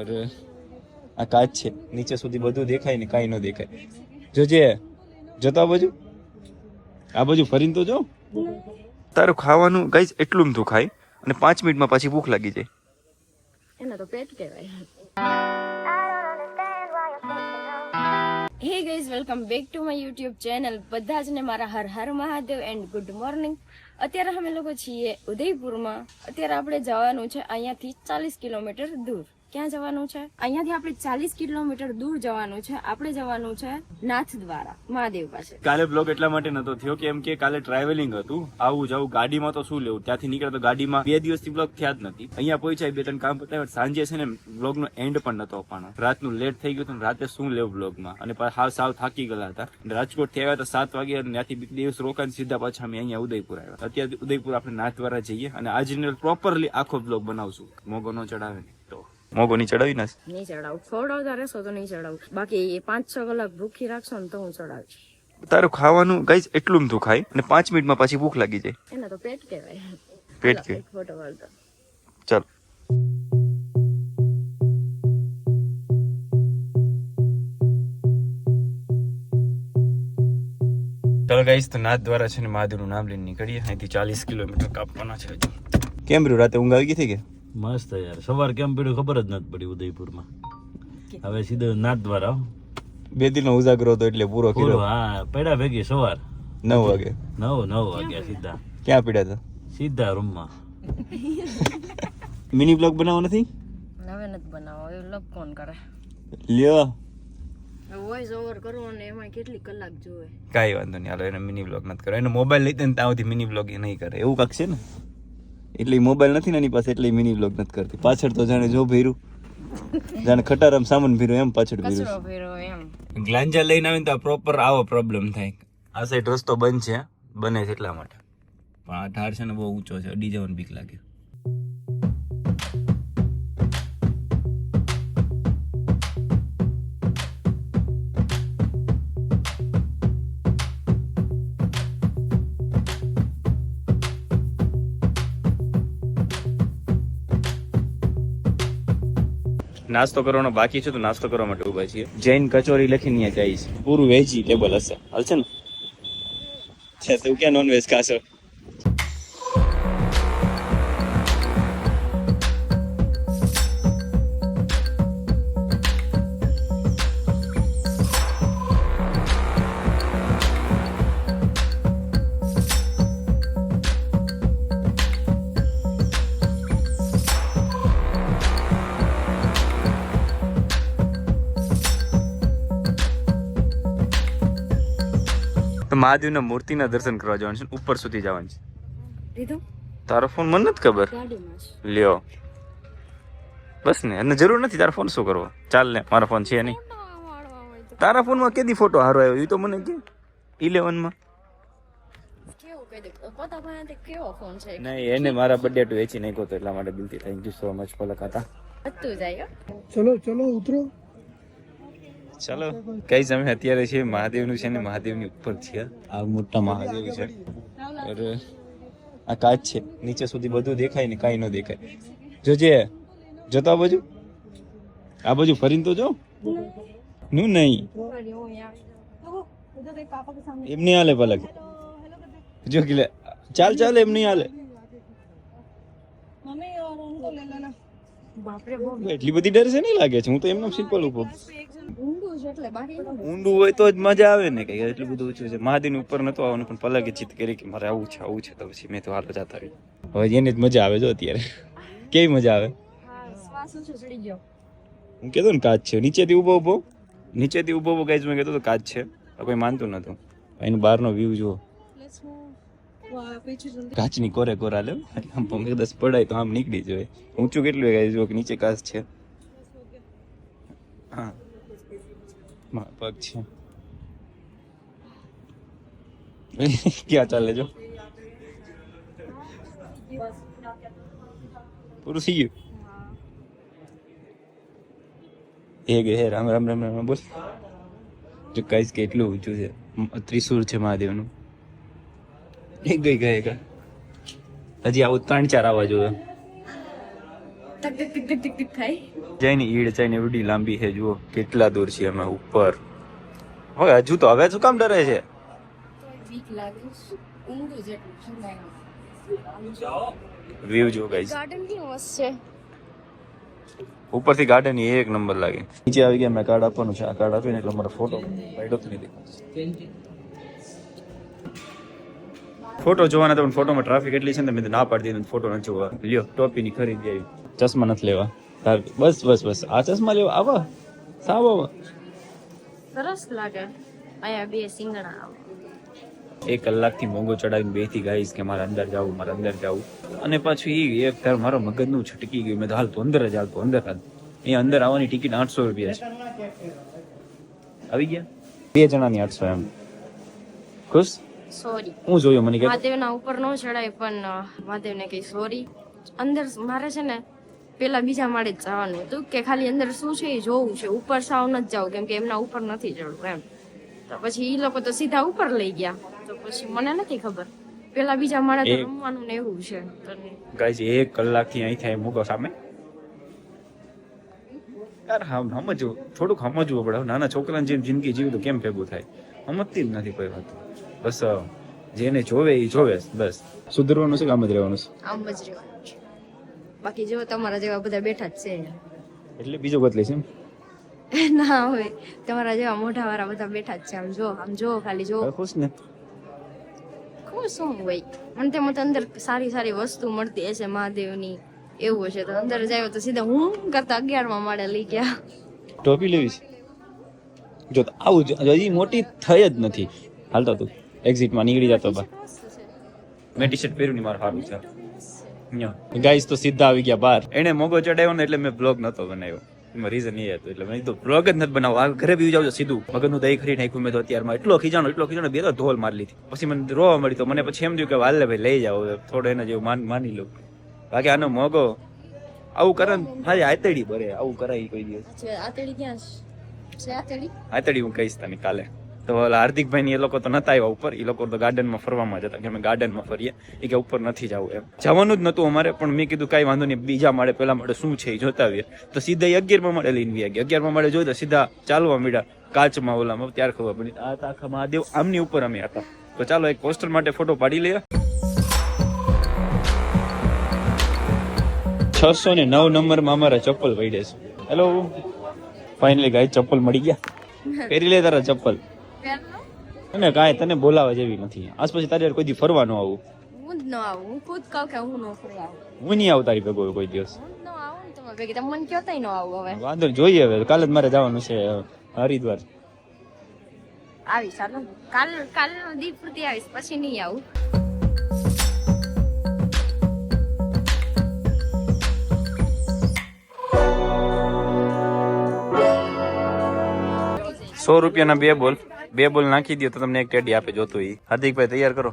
અરે આ કાચ છે. નીચે સુધી બધું દેખાય ને કાંઈ ન દેખાય. જોજે જતો આ બાજુ? આ બાજુ ફરીને તો જો. તારું ખાવાનું ગાઈસ એટલું તું ખાય અને પાંચ મિનિટમાં પાછી ભૂખ લાગી જાય. એને તો પેટ કહેવાય. Hey guys welcome back to my YouTube channel બધા જ ને મારા Har Har Mahadev and good morning અત્યારે અમે લોકો છીએ ઉદયપુરમાં. અત્યારે આપણે જવાનું છે અહીંયાથી ચાલીસ કિલોમીટર દૂર. ક્યાં જવાનું છે? અહીંયાથી આપણે ચાલીસ કિલોમીટર દૂર જવાનું છે. આપણે જવાનું છે નાથ દ્વારા, મહાદેવ પાસે. કાલે બ્લોગ એટલા માટે નતો થયો કેમ કે કાલે ટ્રાવેલિંગ હતું. આવું જવું ગાડીમાં તો શું લેવું? ત્યાંથી નીકળે તો ગાડીમાં બે દિવસથી બ્લોગ થયા જ નથી. અહીંયા પહોંચાય બે ત્રણ કામ પતાવ્યા. સાંજે છે ને બ્લોગ નો એન્ડ પણ નતો આપવાનો. રાતનું લેટ થઈ ગયું હતું રાતે શું લેવું બ્લોગમાં અને હાવ સાવ થાકી ગયા હતા. રાજકોટથી આવ્યા તો સાત વાગે અને ત્યાંથી બે દિવસ રોકાઈને સીધા પાછા અમે અહીંયા ઉદયપુર આવ્યા. અત્યારે ઉદયપુર આપણે નાથ દ્વારા જઈએ અને આજે પ્રોપરલી આખો બ્લોગ બનાવશું. મોગો નો ચડાવે મોગો નહીં ચડાવી ના નહીં ચડાવું. ખવડાવતા રહેશો તો નહીં ચડાવું. બાકી પાંચ છ કલાક ભૂખી રાખશો ને તો હું ચડાવીશ. તારું ખાવાનું ગાઈસ એટલું તું ખાય અને પાંચ મિનિટમાં પાછી ભૂખ લાગી જાય. એને તો પેટ કહેવાય. પેટ કે. ફોટો વાળતો. ચાલ. ચાલો ગાઈસ તો નાથ દ્વારા છે ને મહાદેવનું નામ લઈને નીકળીએ. અહીંથી ચાલીસ કિલોમીટર કાપવાના છે હજુ. કેમ રહ્યું રાતે ઊંઘ આવી ગઈ હતી કે? મસ્ત યાર. સવાર કેમ પડ્યું ખબર જ નથી પડી ઉદયપુરમાં. હવે સીધો નાથ દ્વારા. બે દિનનો ઉજાગરો હતો એટલે પૂરો કર્યો. હા પડ્યા ભેગી સવાર. નવ વાગે. નવ નવ વાગ્યા સીધા. ક્યાં પીડ્યા હતા? સીધા રૂમમાં. મિની બ્લોગ બનાવો નથી? નવે નથી બનાવો એ બ્લોગ કોણ કરે? લ્યો. વોઇસ ઓવર કરવો ને એમાં કેટલી કલાક જોવે? કાંઈ વાંધો નહીં હાલો એને મિની બ્લોગ નથી કરો એનો મોબાઈલ લઈ ને ત્યાં સુધી મિની બ્લોગ એ નહીં કરે. એવું કાંક છે ને? એટલે મોબાઈલ નથી ને એની પાસે એટલે મિની બ્લોગ નથી કરતી. પાછળ તો જાણે જો ભીરું જાણે ખટારામ સામાન ભીરું એમ પાછળ કચરો ભીરું એમ. ગ્લાંજા લઈને આવીને તો પ્રોપર આવો પ્રોબ્લેમ થાય. આ સાઈડ રસ્તો બંધ છે બને છે એટલા માટે. પણ આ ઢાળ છે ને બહુ ઊંચો છે અડી જવાનું બીક લાગે. નાસ્તો કરવાનો બાકી છે તો નાસ્તો કરવા માટે ઊભા છીએ. જૈન કચોરી લખીને અહીંયા છે. પૂરું વેજીટેબલ હશે. હાલશે ને? છે તું ક્યાં નોન વેજ ખાશો? મહાદેવના મૂર્તિના દર્શન કરવા જવાનું છે ઉપર સુધી જવાનું છે. લીધું? તારો ફોન મને નથી ખબર? લ્યો. બસ ને અને જરૂર નથી તારો ફોન શું કરવો? ચાલ ને મારો ફોન છે નહીં. તારા ફોનમાં કેદી ફોટો હારો આવ્યો? એ તો મને કે. ઇલેવનમાં કેવું કહી દે? પોતા પાસે કેવો ફોન છે? નહીં એને મારા બર્થડે ટુ વેચી નાખ્યો તો એટલા માટે દિલથી thank you so much Palak હતા. ચલો ચલો હો. ચલો, કઈ અમે અત્યારે છે મહાદેવનું છે ને મહાદેવની ઉપર છે આ મોટા મહાદેવ છે. આ કાચ છે. નીચે સુધી બધું દેખાય ને કાંઈ ન દેખાય. જોજે, જતો બાજુ? આ બાજુ ફરીને તો જો. નું નહીં. એમ નહીં હાલે પલક. જો કિલે ચાલ ચાલ નહીં હાલે. એટલી બધી ડર છે નહીં લાગે છે? હું તો એમનો સિમ્પલ ઊભો ઊંડું હોય તો જ મજા આવે ને કઈ. એટલું બધું ઊંચું છે. મહાદેવની ઉપર નતો આવવાનું પણ પલકે જીત કરી કે મારે આવું છે આવું છે તો પછી મેં તો હાલો જતા રહી હવે એને જ મજા આવે જો અત્યારે. કેવી મજા આવે? હું કહેતો ને કાચ છે. નીચેથી ઊભો ઊભો? નીચેથી ઊભો ઊભો ગાઈઝ મેં કહેતો તો કાચ છે. કોઈ માનતું નતું. એનું બહારનો વ્યૂ જુઓ. કાચની કોરે કોરા લે આમ પંખે દસ પડાય તો આમ નીકળી જાય ઊંચું કેટલું ગાઈઝ? જુઓ કે નીચે કાચ છે. હા. મારા પગ છે ક્યાં ચાલે જો પૂરું થઈ ગયું એ ગયે હે રામ રામ રામ રામ બોલ. જો કઈશ કેટલું ઊંચું છે. ત્રિશુર છે મહાદેવનું. એ ગઈ એક હજી આવું ત્રણ ચાર આવવા જોઈએ જઈને ઈડ જઈને એવડી લાંબી છે જુઓ કેટલા દૂર છીએ અમે ઉપર. હવે હજુ તો હવે શું કામ ડરે છે? વ્યૂ જો ગાઈસ ગાર્ડન કેવું મસ્ત છે ઉપરથી ગાર્ડન એક નંબર લાગે. નીચે આવી ગયા મેં કાર્ડ આપવાનું છે. આ કાર્ડ આપીને એટલે મારો ફોટો પાડ્યો નહીં દેખાતો ફોટો જોવાના તો પણ ફોટોમાં ટ્રાફિક એટલી છે ને મેં ના પાડી દીધું ફોટો નથી જોવા. લ્યો ટોપીની ખરીદી આવી. ચશ્મા નથી લેવા. તાર બસ બસ બસ. આ ચશ્મા લેવા આવા. સાવ આવા. સરસ લાગે. આયા બે સિંગણા આવે. એક કલાકથી મોંઘો ચડાવીને બેથી ગાઈશ કે મારે અંદર જાવું મારે અંદર જાવું. અને પાછું એ એક તાર મારો મગજનું છટકી ગયું. મેં તો હાલતું અંદર જ હાલતું અંદર હાલ. અહીંયા અંદર આવવાની ટિકિટ આઠસો રૂપિયા છે. આવી ગયા? બે જણાની આઠસો એમ. ખુશ? સોરી. હું જોયું મને મહાદેવના ઉપર નો ચડાય પણ મહાદેવને કઈ સોરી. અંદર મારે છે ને પેલા બીજા માળે જ જવાનું હતું કે ખાલી અંદર શું છે એ જોવું છે. ઉપર સાવ નથી જવું કેમ કે એમના ઉપર નથી ચડવું એમ. તો પછી એ લોકો તો સીધા ઉપર લઈ ગયા. તો પછી મને નથી ખબર. પેલા બીજા માળે તો રમવાનું ને એવું છે. ગાઈઝ એક કલાકથી અહીં થાય મૂકો સામે. યાર હા સમજવું થોડુંક સમજવું પડે. નાના છોકરાની જેમ જિંદગી જીવી તો કેમ ભેગું થાય? સમજતી જ નથી કોઈ વાત. બસ જેને જોવે એ જોવે બસ. સુધરવાનું છે કે આમ જ રહેવાનું છે? આમ જ રહેવાનું છે. બાકી જો તમારા જેવા બધા બેઠા જ છે. એટલે બીજો બદલે છે એમ? ના હોય તમારા જેવા મોઢા વાળા બધા બેઠા જ છે. આમ જો આમ જો ખાલી જો. ખુશ ને? ખુશ શું હોય? મને તેમાં તો અંદર સારી સારી વસ્તુ મળતી હશે મહાદેવની. એવું હશે તો અંદર જાય તો સીધા હું કરતા અગિયારમાં માળે લઈ ગયા. ટોપી લેવી છે? જો તો આવું જ હજી મોટી થઈ જ નથી. હાલતા તું. એક્ઝિટમાં નીકળી જતો બા. મેં ટી શર્ટ પહેર્યું ને મારું સારું છે. ગાઈસ તો સીધા આવી ગયા બહાર. એને મોગો ચડાવ્યો ને એટલે મેં બ્લોગ નતો બનાવ્યો. એમાં રીઝન એ હતું એટલે મેં તો બ્લોગ જ નથી બનાવો આ ઘરે બી જાવ સીધું. મગજનું દહીં ખરી નાખ્યું મેં તો અત્યારમાં એટલો ખીજાણો એટલો ખીજાણો બે તો ધોલ મારી લીધી. પછી મને રોવા મળી તો મને પછી એમ થયું કે વાલે ભાઈ લઈ જાઓ. થોડો એના જેવું માન માની લઉં બાકી આનો મોગો આવું કરે મારી આતેડી ભરે આવું કરાય કોઈ દિવસ. આતેડી ક્યાં છે? આતેડી આતડી હું કહીશ તને કાલે. તો હાર્દિકભાઈ એ લોકો તો નતા આવ્યા ઉપર એ લોકો તો ગાર્ડનમાં ફરવામાં જતા કે અમે ગાર્ડનમાં ફરીએ એ કે ઉપર નથી જવું એમ. જવાનું જ નહોતું અમારે, પણ મેં કીધું કાંઈ વાંધો નહીં, બીજા માળે, પેલા માળે શું છે એ જોતા તો સીધા અગિયારમાં માળે લઈને વ્યા ગયા. અગિયારમાં માળે જોઈ તો સીધા ચાલવા મીડા કાચમાં ઓલામાં ત્યારે ખબર પડી. આ આખા મહાદેવ, આમની ઉપર અમે હતા. તો ચાલો એક પોસ્ટર માટે ફોટો પાડી લઈએ. છસો ને નવ નંબરમાં અમારા ચપ્પલ પડે છે. હેલો ફાઇનલી ગાય ચપ્પલ મળી ગયા. પહેરી લે તારા ચપ્પલ. અને કાંઈ તને બોલાવા જેવી નથી. આજ પછી તારી કોઈ દી ફરવા ન આવું. હું જ ન આવું. હું ખુદ કહું કે હું ન ફરવા આવું. હું નહીં આવું તારી ભેગો કોઈ દિવસ. હું જ ન આવું ને ભેગી. તમે મને કયો તઈ ન આવું હવે. વાંધો નહીં જોઈએ હવે. કાલે જ મારે જવાનું છે હરિદ્વાર. આવી ચાલો કાલ કાલનો દી પૂરતી આવીશ. પછી નહીં આવું. સો રૂપિયાના બે બોલ. બે બોલ નાખી દો તો તમને એક ટેડી આપે જોતું ઈ હાર્દિકભાઈ તૈયાર કરો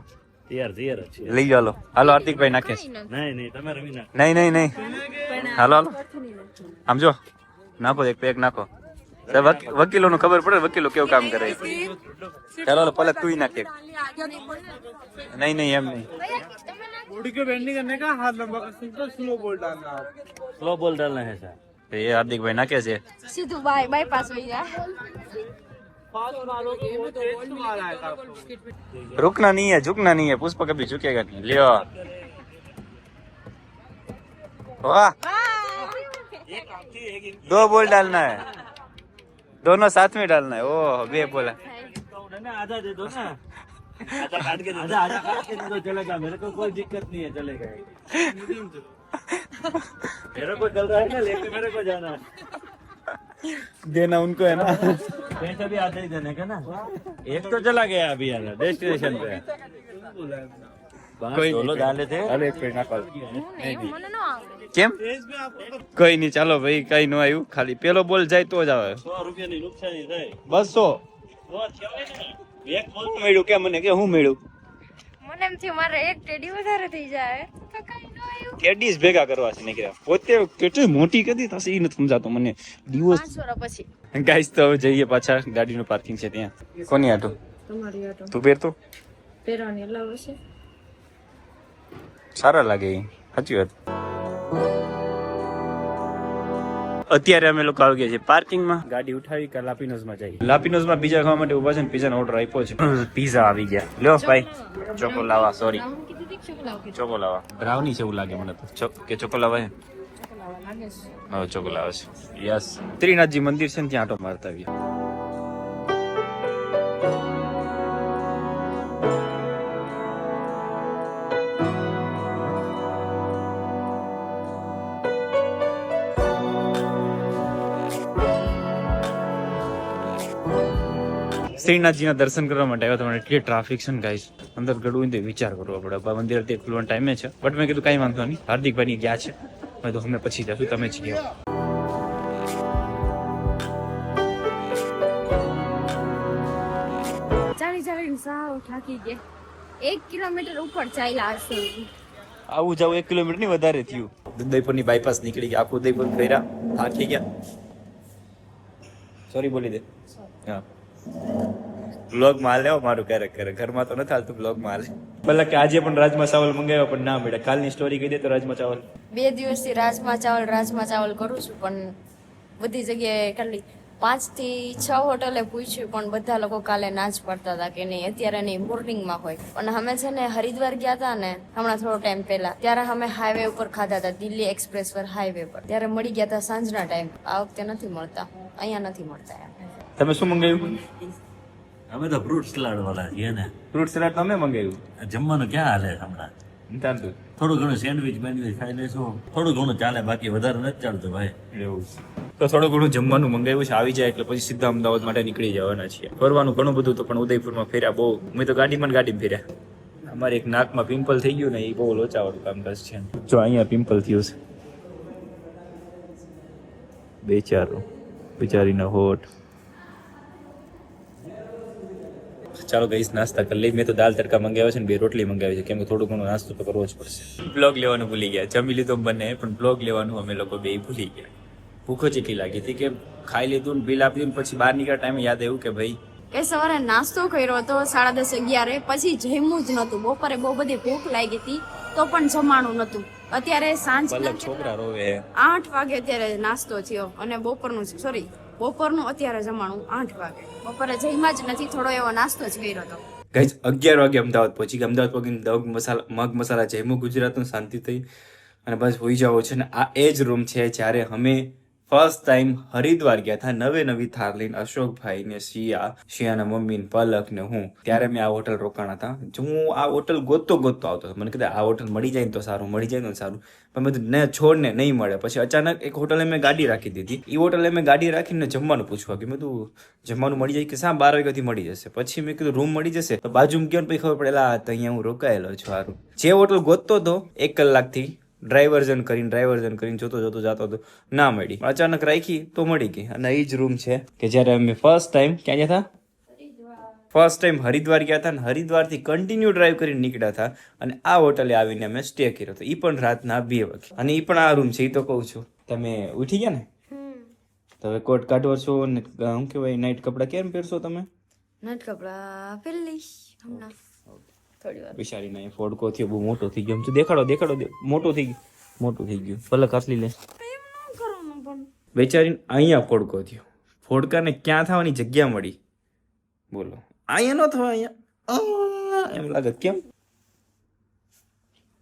તૈયાર તૈયાર જ છે લઈ ચાલો હાલો હાર્દિકભાઈ નાખે છે. નહીં નહીં તમે રમી નાખો નહીં નહીં નહીં હાલો હાલો આમ જો નાખો એક પેક નાખો સાહેબ, વકી- વકીલોનું ખબર પડે વકીલો કેવું કામ કરે ચાલો હાલો પલક તું નાખે નહીં નહીં એમ નહીં बॉडी को बेंडिंग करने का हाथ लंबा कर सिंपल स्लो बॉल डालना आप સ્લો બોલ ડાલના હે સર એ હાર્દિકભાઈ નાખે છે સીધું બાય બાયપાસ હોઈ જાય फास्ट रुकना नहीं है झुकना नहीं है पुष्प कभी झुकेगा नहीं। लियो वाह। दो बॉल डालना है। दोनों साथ में डालना है। ओ बे बोला। आधा दे दो ना। आधा काट के आधा आधा काट के दो चलेगा मेरे को कोई दिक्कत नहीं है चलेगा मेरे को चल रहा है ना लेके मेरे को जाना है। देना उनको है ना। पैसे भी आधे ही देने का ना एक तो चला गया अभी यार डेस्टिनेशन पे कोई सोलो डाले थे अरे कोई ना कॉल હું નહીં મને ન આવડે કેમ કઈ નહીં ચાલો ભાઈ કઈ નો આવ્યું ખાલી પેલો બોલ જાય તો જ આવે સો રૂપિયાની નુકસાની થાય બસો તો કહેવાય ને એક બોલ મળ્યું કે મને કે હું મળ્યું મને એમ થયું મારે એક ટેડી વધારે થઈ જાય તો કઈ ન આવ્યું કેડીસ ભેગા કરવા છે નીકળ્યા પોતે કેટલી મોટી કદી થશે એ નથી સમજાતો મને દિવસ પાંચ વર્ષ પછી ગાઈસ તો હવે જઈએ પાછા ગાડીનું પાર્કિંગ છે ત્યાં કોની આટો તમારી આટો તું પહેરતો પહેરવાની અલાવ છે સારા લાગે એ સાચી વાત અત્યારે અમે લોકો આવી ગયા છે પાર્કિંગમાં. ગાડી ઉઠાવી કે લાપિનોઝમાં જઈએ. લાપિનોઝમાં પીઝા ખાવા માટે ઊભા છે ને પીઝાનો ઓર્ડર આપ્યો છે. પીઝા આવી ગયા. લ્યો ભાઈ ચોકો. લાવા સોરી ચોકો લાવા બ્રાઉની છે એવું લાગે મને તો. ચો- કે ચોકો લાવા હે? હવે ચોકો લાવે છે. યસ. ત્રિનાથજી મંદિર છે ને ત્યાં આટો મારતા આવીએ. શ્રીનાથજીના દર્શન કરવા માટે આવ્યા તમારે એટલી ટ્રાફિક છે ને ગાઈસ અંદર ગડવું ને વિચાર કરવો પડે. મંદિર અત્યારે ખુલવાનો ટાઈમે છે. બટ મેં કીધું કઈ વાંધો નહીં. હાર્દિકભાઈ ગયા છે. મેં તો અમે પછી જશું તમે જ ગયા ચાલી ચાલીને સાવ થાકી ગયા એક કિલોમીટર ઉપર ચાલ્યા હશે આવું જાવ એક કિલોમીટરની વધારે થયું ઉદયપુરની બાયપાસ નીકળી ગયા આખું ઉદયપુર ફેર્યા થાકી ગયા સોરી બોલી દે હા બ્લોગમાં લેવો મારું ક્યારેક ક્યારેક ઘરમાં તો નથી હાલતું બ્લોગમાં હાલે. ભલે કે આજે પણ રાજમા ચાવલ મંગાવ્યો પણ ના મળ્યા કાલની સ્ટોરી કહી દે તો રાજમા ચાવલ. બે દિવસથી રાજમા ચાવલ રાજમા ચાવલ કરું છું પણ બધી જગ્યાએ ખાલી પાંચથી છ હોટલે પૂછ્યું પણ બધા લોકો કાલે ના જ પડતા હતા કે નહીં. અત્યારે નહીં મોર્નિંગમાં હોય. પણ અમે છે ને હરિદ્વાર ગયા હતા ને હમણાં થોડો ટાઈમ પહેલા ત્યારે અમે હાઈવે ઉપર ખાધા હતા દિલ્હી એક્સપ્રેસ પર હાઈવે પર. ત્યારે મળી ગયા હતા સાંજના ટાઈમ આ વખતે નથી મળતા. અહીંયા નથી મળતા એમ. તમે શું મંગાવ્યું? અમે તો ફ્રૂટ સલાડ વાળા છીએ ને. ફ્રૂટ સલાડ તમે મંગાવ્યું. જમવાનું ક્યાં હાલે હમણાં? થોડું ઘણું સેન્ડવિચ બેન્ડવિચ ખાઈ લેશું થોડું ઘણું ચાલે બાકી વધારે નથી ચાલતું ભાઈ. એવું તો થોડું ઘણું જમવાનું મંગાવ્યું છે આવી જાય એટલે પછી સીધા અમદાવાદ માટે નીકળી જવાના છીએ. ફરવાનું ઘણું બધું તો પણ ઉદયપુરમાં ફેર્યા બહુ. મેં તો ગાડીમાં ગાડી ફેર્યા. અમારે એક નાકમાં પિમ્પલ થઈ ગયું ને એ બહુ લોચાવાળું કામકાજ છે. જો અહીંયા પિમ્પલ થયું છે. બેચારો બિચારીના હોઠ. ચાલો ગઈશ નાસ્તા કરી લઈ મેં તો દાલ તડકા મંગાવ્યા છે ને બે રોટલી મંગાવી છે. કેમ કે થોડું ઘણું નાસ્તો તો કરવો જ પડશે. બ્લોગ લેવાનું ભૂલી ગયા. જમી લીધો બંને પણ બ્લોગ લેવાનું અમે લોકો બે ભૂલી ગયા. ભૂખો જ એટલી લાગી હતી કે ખાઈ લીધું ને બિલ આપી દીધું પછી બહાર નીકળ્યા ટાઈમે યાદ આવ્યું કે ભાઈ એ સવારે નાસ્તો કર્યો હતો સાડા દસ અગિયારે. પછી જમ્યું જ નતું બપોરે બહુ બધી ભૂખ લાગી હતી તો પણ જમાણું નતું અત્યારે સાંજ છોકરા રોવે. આઠ વાગે અત્યારે નાસ્તો થયો. અને બપોરનું સોરી બપોરનું અત્યારે જમાણું આઠ વાગે. બપોરે જઈમાં જ નથી, થોડો એવો નાસ્તો જ કર્યો હતો ગઈ અગિયાર વાગે અમદાવાદ પહોંચી અમદાવાદ પહોંચીને દગ મસાલા, મગ મસાલા જમ્યું, ગુજરાતનું શાંતિ થઈ. અને બસ હોઈ જાવ છે ને, આ એ જ રૂમ છે જ્યારે અમે ફર્સ્ટ ટાઈમ હરિદ્વાર ગયા હતા, નવે નવી થાર લઈને અશોકભાઈ ને શિયા, શિયાના મમ્મી ને પલક ને હું. ત્યારે મેં આ હોટલ રોકાણા હતા. જો હું આ હોટલ ગોતતો ગોતતો આવતો મને કીધું આ હોટલ મળી જાય ને તો સારું, મળી જાય ને સારું. મેં કીધું ને છોડ ને નહીં મળે પછી અચાનક એક હોટલે મેં ગાડી રાખી દીધી. એ હોટલે મેં ગાડી રાખીને જમવાનું પૂછવા કે મેં તું જમવાનું મળી જાય કે શા? બાર વાગ્યાથી મળી જશે. પછી મેં કીધું, રૂમ મળી જશે. તો બાજુમાં ગયો ને પછી ખબર પડેલા અહીંયા હું રોકાયેલો છું સારું જે હોટલ ગોતતો હતો એક કલાકથી ડ્રાઈવર્ઝન કરીને ડ્રાઈવર્ઝન કરીને જોતો જોતો જતો હતો ના મળી. અચાનક રાખી તો મળી ગઈ. અને એ જ રૂમ છે કે જ્યારે અમે ફર્સ્ટ ટાઈમ ક્યાં ગયા હતા? ફર્સ્ટ ટાઈમ હરિદ્વાર ગયા હતા અને હરિદ્વારથી કન્ટિન્યુ ડ્રાઈવ કરીને નીકળ્યા હતા અને આ હોટલે આવીને અમે સ્ટે કર્યો હતો. એ પણ રાતના બે વાગે. અને એ પણ આ રૂમ છે એ તો કહું છું. તમે ઉઠી ગયા ને? તો હવે કોટ કાઢો છો ને શું કહેવાય નાઇટ કપડાં કેમ પહેરશો તમે? નાઇટ કપડાં પહેરી લઈશ હમણાં. થોડી વાર. બિચારીને ફોડકો થયો બહુ મોટો થઈ ગયો. આમ દેખાડો દેખાડો મોટો થઈ ગયો. મોટું થઈ ગયું. ભલે કાસલી લે. બેચારીને અહીંયા ફોડકો થયો. ફોડકાને ક્યાં થવાની જગ્યા મળી? બોલો. અહીંયા ન થવા અહીંયા. આ, એમ લાગે. કેમ?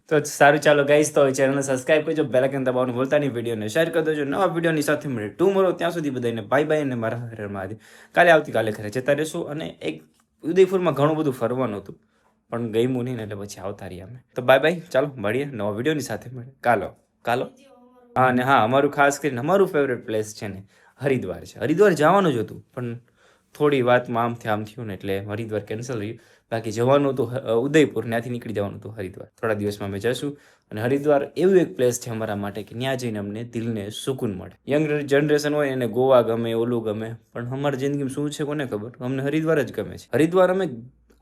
તો સારું ચાલો ગાઈસ તો ચેનલને સબસ્ક્રાઈબ કરજો બેલ આઇકન દબાવવાનું ભૂલતા નહીં વિડીયોને શેર કરી દેજો. નવા વિડીયોની સાથે મળે ટુ મરો ત્યાં સુધી બધાને બાય બાય અને મારા હરે મહાદેવ. કાલે આવતીકાલે ઘરે જતા રહેશું અને એક ઉદયપુરમાં ઘણું બધું ફરવાનું હતું પણ ગમ્યું નહીં ને એટલે પછી આવતા રહ્યા અમે. તો બાય બાય ચાલો મળીએ નવા વિડીયોની સાથે મળે કાલો કાલો? હા અને હા અમારું ખાસ કરીને અમારું ફેવરેટ પ્લેસ છે ને હરિદ્વાર છે. હરિદ્વાર જવાનું જ હતું પણ થોડી વાતમાં આમથી આમ થયું ને એટલે હરિદ્વાર કેન્સલ રહ્યું. બાકી જવાનું હતું ઉદયપુર, ત્યાંથી નીકળી જવાનું હતું હરિદ્વાર. થોડા દિવસમાં અમે જશું અને હરિદ્વાર એવું એક પ્લેસ છે અમારા માટે કે ત્યાં જઈને અમને દિલને સુકૂન મળે. યંગ જનરેશન હોય એને ગોવા ગમે, ઓલું ગમે, પણ અમારી જિંદગીમાં શું છે કોને ખબર? અમને હરિદ્વાર જ ગમે છે. હરિદ્વાર અમે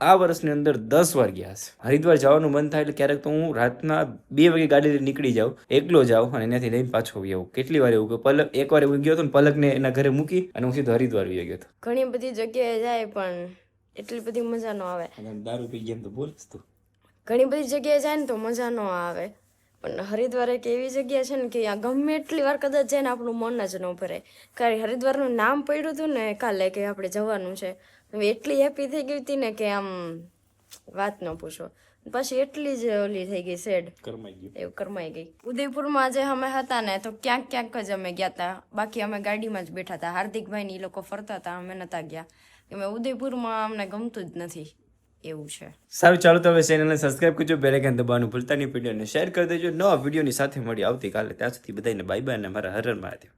આ વર્ષની અંદર દસ વાર ગયા છે. હરિદ્વાર જવાનું મન થાય એટલે ક્યારેક તો હું રાતના બે વાગે ગાડી નીકળી જાઉં એકલો જાઉં અને એનાથી લઈને પાછો આવી આવું કેટલી વાર એવું કે પલક એક વાર એવું ગયો હતો ને પલકને એના ઘરે મૂકી અને હું સીધો હરિદ્વાર આવી ગયો હતો. ઘણી બધી જગ્યાએ જાય પણ એટલી બધી મજા ન આવે. દારૂ પી ગયા તો બોલ તું. ઘણી બધી જગ્યાએ જાય ને તો મજા ન આવે. પણ હરિદ્વાર એક એવી જગ્યા છે ને કે આ ગમે એટલી વાર કદાચ જાય ને આપણું મન જ ન ભરે. કારણ હરિદ્વારનું નામ પડ્યું હતું ને કાલે કે આપણે જવાનું છે એટલી હેપી થઈ ગઈ હતી ને કે આમ વાત ન પૂછો. પછી એટલી જ ઓલી થઈ ગઈ સેડ કરમાઈ ગઈ એવું કરમાઈ ગઈ. ઉદયપુરમાં જે અમે હતા ને તો ક્યાંક ક્યાંક જ અમે ગયા હતા બાકી અમે ગાડીમાં જ બેઠા હતા હાર્દિકભાઈ ને એ લોકો ફરતા હતા અમે નતા ગયા. કે અમે ઉદયપુરમાં અમને ગમતું જ નથી એવું છે. સારું ચાલો તો હવે ચેનલને સબસ્ક્રાઇબ કરજો બેલેકન દબાવવાનું ભૂલતા નહીં. વિડીયોને શેર કરી દેજો. નવા વિડીયોની સાથે મળી આવતીકાલે. ત્યાં સુધી બધાને બાય બાય અને મારા હર હર મહાદેવ.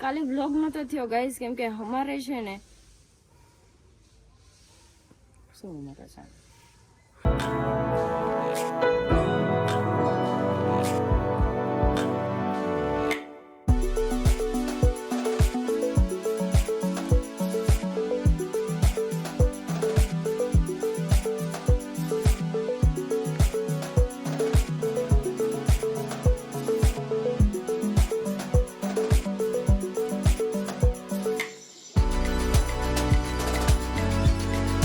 કાલે બ્લોગ નતો થયો ગાઈઝ કેમ કે અમારે છે ને શું અમારે છે